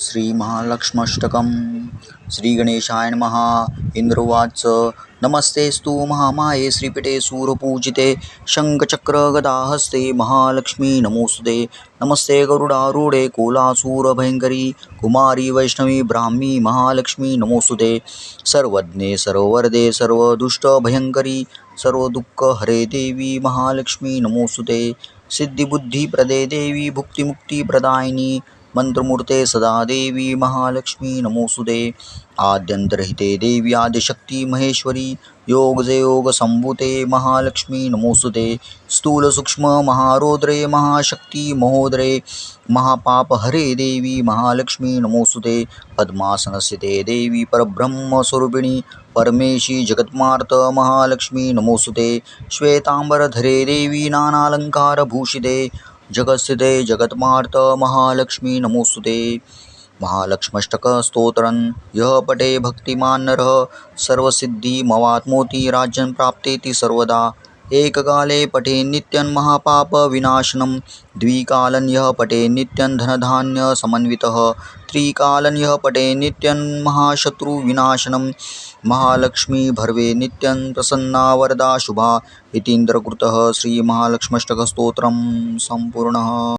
श्रीमहालक्ष्मष्टकं श्रीगणेशाय नमः। इन्द्रवाच। नमस्तेस्तु महामाये श्रीपीठे सूरपूजिते शङ्खचक्रगदाहस्ते महालक्ष्मी नमोस्तुते नमस्ते गरुडारूढे कोलासूरभयङ्करी कुमारी वैष्णवी ब्राह्मी महालक्ष्मी नमोस्तुते सर्वज्ञे सर्ववरदे सर्वदुष्टभयङ्करी सर्वदुःखहरे देवी महालक्ष्मी नमोस्तुते सिद्धिबुद्धिप्रदे देवी भुक्तिमुक्तिप्रदायिनी मंत्रमूर्ते सदा देवी महालक्ष्मी नमोसुदे आद्यंतरहिते देवी आदिशक्ति महेश्वरी योगजे योग संभूते महालक्ष्मी नमोसुदे स्थूल सूक्ष्म महारोद्रे महाशक्ती महोदरे, महापाप हरे देवी महालक्ष्मी नमोसुदे पद्मासनस्थिते देवी परब्रह्मस्वरूपिणी परमेशी जगत्मार्त महालक्ष्मी नमोसुते श्वेतांबरधरे देवी नानालंकारभूषिते जगत्स्थिते जगत्मार्त महालक्ष्मी नमोस्तुते महालक्ष्मष्टकस्तोत्रं यः पटे भक्तिमान् नरः सर्वसिद्धिमवाप्नोति राज्यं प्राप्तेति सर्वदा। एककाले पठे नित्यं महापापविनाशनं द्विकालं यः पठे नित्यं धनधान्यसमन्वितः त्रिकालं यः पठे नित्यं महाशत्रुविनाशनं महालक्ष्मी भर्वे नित्यं प्रसन्ना वरदा शुभा। इतीन्द्रकृतः श्रीमहालक्ष्मष्टकस्तोत्रं सम्पूर्णः।